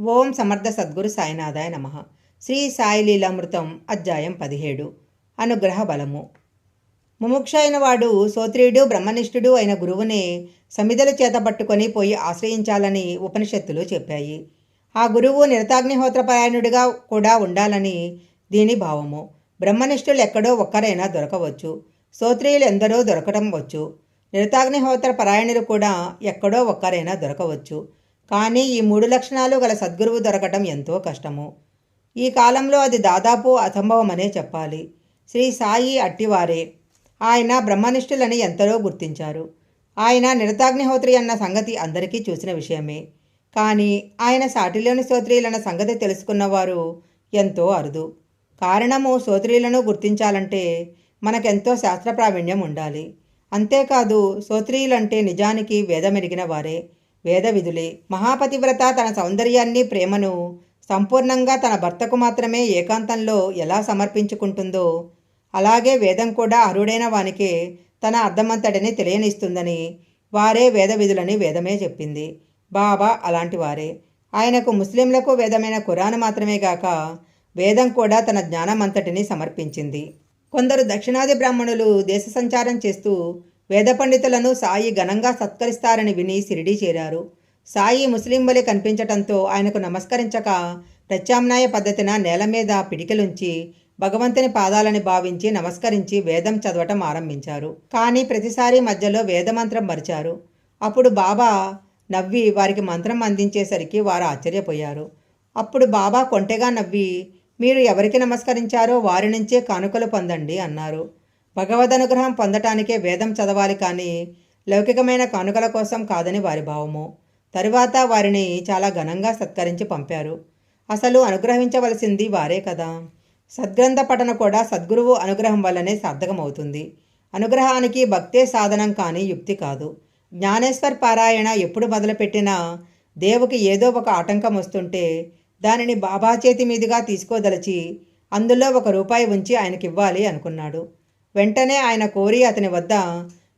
ఓం సమర్థ సద్గురు సాయినాథాయ నమ. శ్రీ సాయి లీలామృతం అధ్యాయం పదిహేడు. అనుగ్రహ బలము. ముముక్ష అయిన వాడు సోత్రీయుడు బ్రహ్మనిష్ఠుడు అయిన గురువుని సమిధల చేత పట్టుకొని పోయి ఆశ్రయించాలని ఉపనిషత్తులు చెప్పాయి. ఆ గురువు నిరతాగ్నిహోత్రపరాయణుడిగా కూడా ఉండాలని దీని భావము. బ్రహ్మనిష్ఠులు ఎక్కడో ఒక్కరైనా దొరకవచ్చు. సోత్రియులు ఎందరో దొరకడం వచ్చు. నిరతాగ్నిహోత్ర పరాయణులు కూడా ఎక్కడో ఒక్కరైనా దొరకవచ్చు. కానీ ఈ మూడు లక్షణాలు గల సద్గురువు దొరకటం ఎంతో కష్టము. ఈ కాలంలో అది దాదాపు అసంభవమనే చెప్పాలి. శ్రీ సాయి అట్టివారే. ఆయన బ్రహ్మనిష్ఠులని ఎంతలో గుర్తించారు? ఆయన నిరతాగ్నిహోత్రి అన్న సంగతి అందరికీ చూసిన విషయమే. కానీ ఆయన సాటిలోని స్తోత్రీలన్న సంగతి తెలుసుకున్నవారు ఎంతో అరుదు. కారణము స్తోత్రీలను గుర్తించాలంటే మనకెంతో శాస్త్ర ప్రావీణ్యం ఉండాలి. అంతేకాదు స్తోత్రీయులంటే నిజానికి వేదమెరిగిన వారే. వేద విధులే మహాపతివ్రత తన సౌందర్యాన్ని ప్రేమను సంపూర్ణంగా తన భర్తకు మాత్రమే ఏకాంతంలో ఎలా సమర్పించుకుంటుందో అలాగే వేదం కూడా అరుడైన వానికే తన అర్థమంతటిని తెలియనిస్తుందని వారే వేద విధులని వేదమే చెప్పింది. బాబా అలాంటి వారే. ఆయనకు ముస్లింలకు వేదమైన ఖురాన్ మాత్రమే గాక వేదం కూడా తన జ్ఞానమంతటిని సమర్పించింది. కొందరు దక్షిణాది బ్రాహ్మణులు దేశ సంచారం చేస్తూ వేద పండితులను సాయి ఘనంగా సత్కరిస్తారని విని సిరిడి చేరారు. సాయి ముస్లిం వలె కనిపించటంతో ఆయనకు నమస్కరించక ప్రత్యామ్నాయ పద్ధతిన నేల మీద పిడికిలుంచి భగవంతుని పాదాలని భావించి నమస్కరించి వేదం చదవటం ఆరంభించారు. కానీ ప్రతిసారి మధ్యలో వేదమంత్రం మరిచారు. అప్పుడు బాబా నవ్వి వారికి మంత్రం అందించేసరికి వారు ఆశ్చర్యపోయారు. అప్పుడు బాబా కొంటెగా నవ్వి మీరు ఎవరికి నమస్కరించారో వారి నుంచే కానుకలు పొందండి అన్నారు. భగవద్ అనుగ్రహం పొందటానికే వేదం చదవాలి కానీ లౌకికమైన కానుకల కోసం కాదని వారి భావము. తరువాత వారిని చాలా ఘనంగా సత్కరించి పంపారు. అసలు అనుగ్రహించవలసింది వారే కదా. సద్గ్రంథ పఠన కూడా సద్గురువు అనుగ్రహం వల్లనే సార్థకమవుతుంది. అనుగ్రహానికి భక్తే సాధనం కానీ యుక్తి కాదు. జ్ఞానేశ్వర్ పారాయణ ఎప్పుడు మొదలుపెట్టినా దేవుకి ఏదో ఒక ఆటంకం వస్తుంటే దానిని బాబా చేతి మీదుగా తీసుకోదలచి అందులో ఒక రూపాయి ఉంచి ఆయనకివ్వాలి అనుకున్నాడు. వెంటనే ఆయన కోరి అతని వద్ద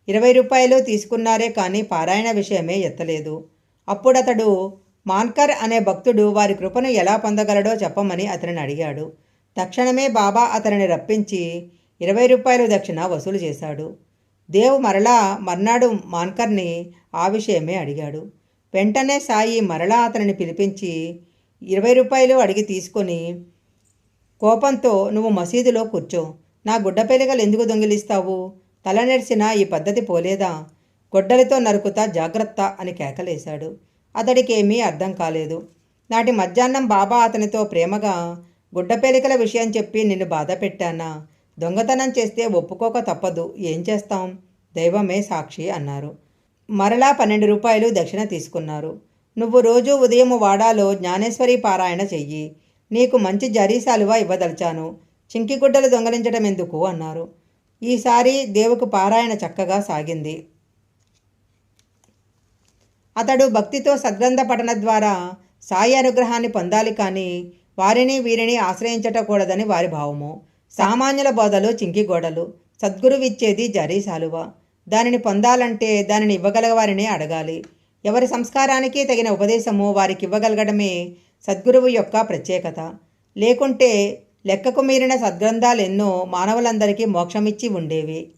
ఇరవై రూపాయలు తీసుకున్నారే కానీ పారాయణ విషయమే ఎత్తలేదు. అప్పుడతడు మాన్కర్ అనే భక్తుడు వారి కృపను ఎలా పొందగలడో చెప్పమని అతనిని అడిగాడు. తక్షణమే బాబా అతనిని రప్పించి ఇరవై రూపాయలు దక్షిణ వసూలు చేశాడు. దేవ్ మరలా మర్నాడు మాన్కర్ని ఆ విషయమే అడిగాడు. వెంటనే సాయి మరలా అతనిని పిలిపించి ఇరవై రూపాయలు అడిగి తీసుకొని కోపంతో నువ్వు మసీదులో కూర్చో. నా గుడ్డ పెలికలు ఎందుకు దొంగిలిస్తావు? తల నెరిసిన ఈ పద్ధతి పోలేదా? గొడ్డలితో నరుకుతా జాగ్రత్త అని కేకలేశాడు. అతడికేమీ అర్థం కాలేదు. నాటి మధ్యాహ్నం బాబా అతనితో ప్రేమగా గుడ్డపేలికల విషయం చెప్పి నిన్ను బాధ పెట్టానా? దొంగతనం చేస్తే ఒప్పుకోక తప్పదు. ఏం చేస్తాం? దైవమే సాక్షి అన్నారు. మరలా పన్నెండు రూపాయలు దక్షిణ తీసుకున్నారు. నువ్వు రోజు ఉదయం వాడాలో జ్ఞానేశ్వరి పారాయణ చెయ్యి. నీకు మంచి జరీ శాలువా ఇవ్వదలిచాను. చింకిగుడ్డలు దొంగలించడం ఎందుకు? అన్నారు. ఈసారి దేవుకు పారాయణ చక్కగా సాగింది. అతడు భక్తితో సద్గ్రంథ పఠన ద్వారా సాయి అనుగ్రహాన్ని పొందాలి కానీ వారిని వీరిని ఆశ్రయించటకూడదని వారి భావము. సామాన్యుల బోధలు చింకి గోడలు సద్గురువిచ్చేది జరీ సాలువ దానిని పొందాలంటే దానిని ఇవ్వగల వారిని అడగాలి. ఎవరి సంస్కారానికి తగిన ఉపదేశము వారికి ఇవ్వగలగడమే సద్గురువు యొక్క ప్రత్యేకత. లేకుంటే లెక్కకు మీరిన సద్గ్రంథాలెన్నో మానవులందరికీ మోక్షమిచ్చి ఉండేవి.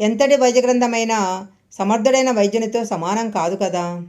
ఎంతటి వైద్యగ్రంథమైనా సమర్థుడైన వైద్యునితో సమానం కాదు కదా?